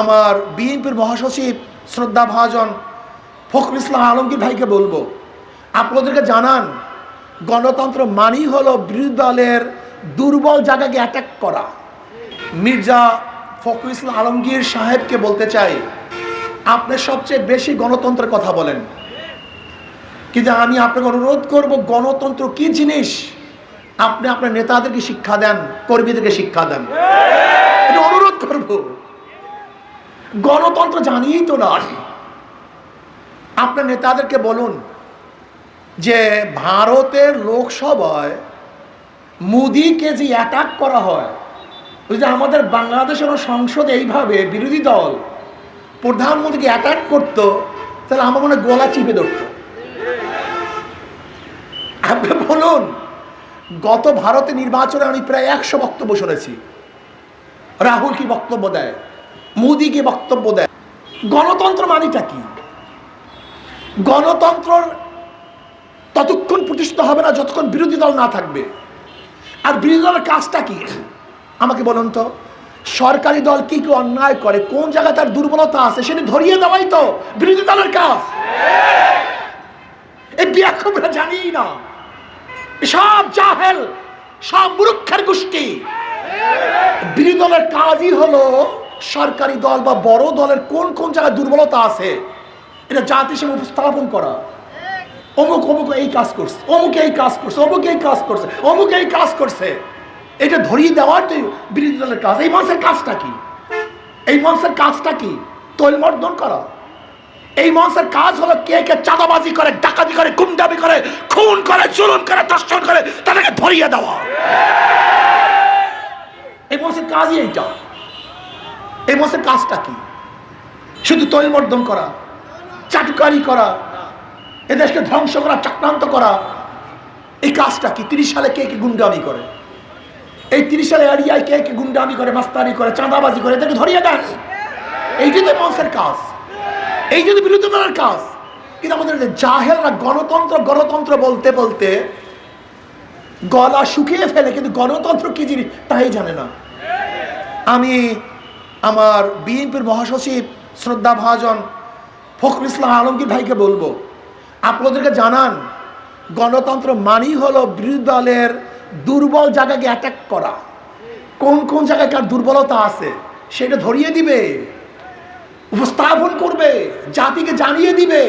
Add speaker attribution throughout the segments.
Speaker 1: আমার বিএনপির মহাসচিব শ্রদ্ধা ভাজন ফখরুল ইসলাম আলমগীর ভাইকে বলব, আপনাদেরকে জানান, গণতন্ত্র মানেই হলো বিরোধী দলের দুর্বল জায়গাকে অ্যাটাক করা। মির্জা ফখরুল ইসলাম আলমগীর সাহেবকে বলতে চাই, আপনি সবচেয়ে বেশি গণতন্ত্রের কথা বলেন। কিন্তু আমি আপনাকে অনুরোধ করব, গণতন্ত্র কি জিনিস? আপনি আপনার নেতাদেরকে শিক্ষা দেন, কর্মীদেরকে শিক্ষা দেন। অনুরোধ করব। গণতন্ত্র জানিয়েই তো না আপনার নেতাদেরকে বলুন যে ভারতের লোকসভায় মোদিকে যে অ্যাটাক করা হয় ওই যে আমাদের বাংলাদেশের সংসদে এইভাবে বিরোধী দল প্রধানমন্ত্রীকে অ্যাটাক করতো, তাহলে আমার মনে গলা চিপে ধরতো। আপনি বলুন, গত ভারতে নির্বাচনে আমি প্রায় একশো বক্তব্য শুনেছি। রাহুল কি বক্তব্য দেয়? মোদি কি বক্তব্য দেয় গণতন্ত্র মানিটা কি? গণতন্ত্র ততক্ষণ প্রতিষ্ঠিত হবে না যতক্ষণ বিরোধী দল না থাকবে। আর বিরোধী দলের কাজটা কি? আমাকে বলুন তো, সরকারি দল কি কি অন্যায় করে? কোন জায়গায় তার দুর্বলতা আছে সেটা ধরিয়ে দেওয়াই তো বিরোধী দলের কাজ। এই জানি না। সব জাহেল, সব মূর্খের গোষ্ঠী। বিরোধী দলের কাজই হলো সরকারি দল বা বড় দলের কোন কোন জায়গায় দুর্বলতা আছে, এটা জাতি হিসেবে উপস্থাপন করা। অমুক অমুক এই কাজ করছে, অমুক এই কাজ করছে, অমুক এই কাজ করছে, অমুক এই কাজ করছে। এটা ধরিয়ে দেওয়ার তো বিরোধী দলের কাজ। এই মানুষের কাজটা কি? এই মানুষের কাজটা কি? তৈলমর্দন করা। এই মানুষের কাজ হলো কে কে চাঁদাবাজি করে, ডাকাতি করে গুন্ডামি করে, খুন করে চুলন করে দর্শন করে, তাদেরকে ধরিয়ে দেওয়া। এই মানুষের কাজই এইটা। এই মানুষের কাজটা কি? শুধু তৈলমর্দন করা, চাটুকারি করা, এদেশকে ধ্বংস করা, চক্রান্ত করা, এই কাজটা কি? তিরিশ সালে কে কে গুন্ডামি করে? এই তিরিশ সালে এরিয়ায় কে কে গুন্ডামি করে, মাস্তানি করে, চাঁদাবাজি করে? এদেরকে ধরিয়ে দেন। এইটাই তো মানুষের কাজ, এই যদি বিরোধী দলের কাজ, কিন্তু আমাদের জাহেলরা গণতন্ত্র গণতন্ত্র বলতে বলতে গলা শুকিয়ে ফেলে, কিন্তু গণতন্ত্র কি জিনিস তাই জানে না। আমি আমার বিএনপির মহাসচিব শ্রদ্ধা ভাজন ফখরুল ইসলাম আলমগীর ভাইকে বলব, আপনাদেরকে জানান, গণতন্ত্র মানেই হলো বিরোধী দলের দুর্বল জায়গাকে অ্যাটাক করা। কোন কোন জায়গায় কার দুর্বলতা আছে, সেটা ধরিয়ে দিবে, উপস্থাপন করবে, জাতিকে জানিয়ে দিবে।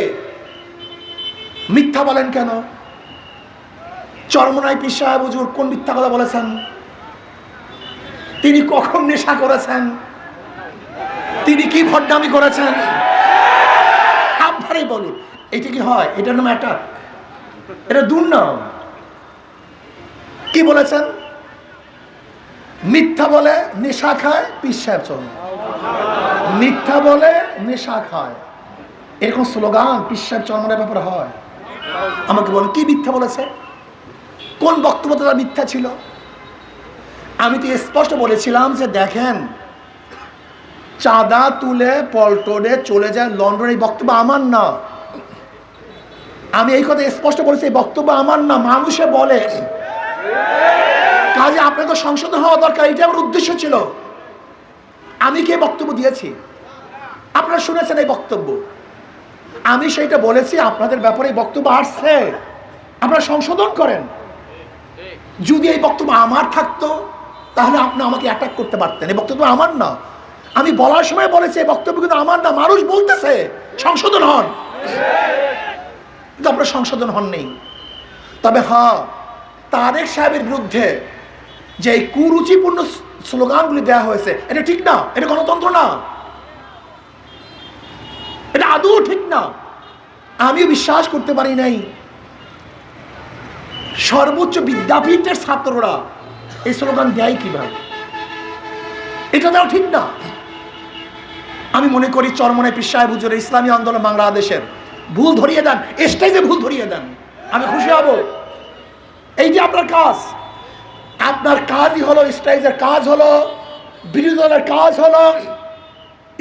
Speaker 1: মিথ্যা বলেন কেন? চরমনাই পীর সাহেব কোন মিথ্যা কথা বলেছেন? তিনি কখন নেশা করেছেন? তিনি কি ভণ্ডামি করেছেন? আপনারই বলুন এটা কি হয়? এটার নাম অ্যাটাক এটা দুর্নাম। কি বলেছেন? মিথ্যা বলে নেশা খায় পীর সাহেব মিথ্যা বলে নেশা খায়। এরকম স্লোগান পিসাব চরমনের ব্যাপারে হয়। আমাকে বলেন, কি মিথ্যা বলেছে? কোন বক্তব্য তার মিথ্যা ছিল? আমি তো স্পষ্ট বলেছিলাম যে দেখেন চাঁদা তুলে পল্টনে চলে যায় লন্ডন। এই বক্তব্য আমার না। আমি এই কথা স্পষ্ট বলেছি, এই বক্তব্য আমার না। মানুষে বলে। কাজে আপনাকে সংশোধন হওয়া দরকার এটা আমার উদ্দেশ্য ছিল। আমি কে বক্তব্য দিয়েছি? আপনারা শুনেছেন এই বক্তব্য। আমি সেইটা বলেছি, আপনাদের ব্যাপারে এই বক্তব্য আসছে। আপনারা সংশোধন করেন। যদি এই বক্তব্য আমার থাকতো, তাহলে আপনি আমাকে অ্যাটাক করতে পারতেন। এই বক্তব্য আমার না। আমি বলার সময় বলেছি বক্তব্য কিন্তু আমার না, মানুষ বলতেছে, সংশোধন হন। কিন্তু আপনারা সংশোধন হন নেই। তবে হ্যাঁ তারেক সাহেবের বিরুদ্ধে যে এই কুরুচিপূর্ণ স্লোগানগুলি দেওয়া হয়েছে, এটা ঠিক না, এটা গণতন্ত্র না। এটা আদৌ ঠিক না। আমিও বিশ্বাস করতে পারি নাই। সর্বোচ্চ বিদ্যাপীঠের ছাত্ররা এই স্লোগান দেয় কীভাবে? এটা দেওয়া ঠিক না। আমি মনে করি চরমনে পিসায় হুজুর ইসলামী আন্দোলন বাংলাদেশের। ভুল ধরিয়ে দেন, স্টেজে ভুল ধরিয়ে দেন। আমি খুশি হব। এই যে আপনার কাজ, আপনার কাজই হলো স্টেজের কাজ হলো বিরোধী দলের কাজ হলো,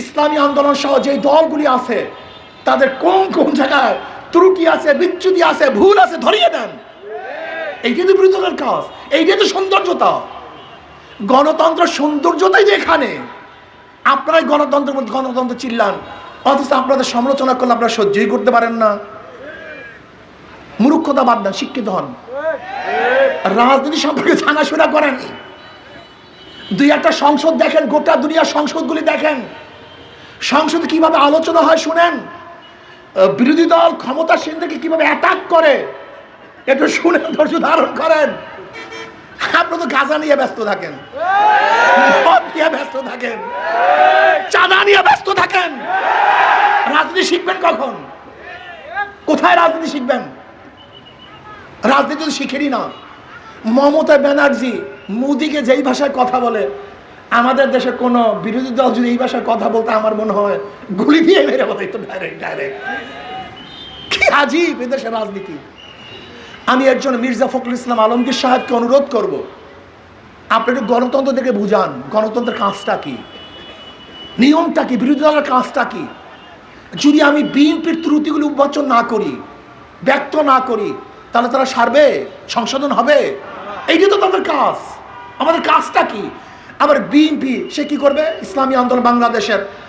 Speaker 1: ইসলামী আন্দোলন সহ যে দলগুলি আছে, তাদের কোন কোন জায়গায় ত্রুটি আছে, বিচ্যুতি আছে, ভুল আছে, ধরিয়ে দেন। এইটাই তো বিরোধী দলের কাজ এইটাই তো সৌন্দর্যতা। গণতন্ত্র সৌন্দর্যতাই যে এখানে আপনারাই গণতন্ত্রের মধ্যে গণতন্ত্র চিল্লান। অথচ আপনাদের সমালোচনা করলে আপনারা সহ্যই করতে পারেন না। মূর্খতা বাদ দেন, শিক্ষিত হন। রাজনীতি সম্পর্কে জানাশোনা করেন। দুই একটা সংসদ দেখেন, গোটা দুনিয়ার সংসদগুলি দেখেন। সংসদে কীভাবে আলোচনা হয় শুনেন? বিরোধী দল ক্ষমতাসীনদেরকে কীভাবে অ্যাটাক করে? একটু শুনে ধৈর্য ধারণ করেন। আপনারা তো গাজা নিয়ে ব্যস্ত থাকেন। ব্যস্ত থাকেন। চাঁদা নিয়ে ব্যস্ত থাকেন। রাজনীতি শিখবেন কখন? কোথায় রাজনীতি শিখবেন? রাজনীতি তো শিখেনি না। মমতা ব্যানার্জি মোদিকে যেই ভাষায় কথা বলে, আমাদের দেশে কোনো বিরোধী দল যদি এই ভাষায় কথা বলতে আমার মনে হয় গুলি দিয়ে মেরে বলে তো ডাইরেক্ট ডাইরেক্ট কি আজীব এদেশের রাজনীতি। আমি একজন মির্জা ফখরুল ইসলাম আলমগীর সাহেবকে অনুরোধ করব। আপনি একটু গণতন্ত্র থেকে বুঝান। গণতন্ত্রের কাজটা কি? নিয়মটা কি? বিরোধী দলের কাজটা কি? যদি আমি বিএনপির ত্রুটিগুলি উন্মোচন না করি ব্যক্ত না করি, তাহলে তারা সারবে? সংশোধন হবে? এইটা তো তাদের কাজ। আমাদের কাজটা কি? আবার বিএনপি, সে কি করবে? ইসলামী আন্দোলন বাংলাদেশের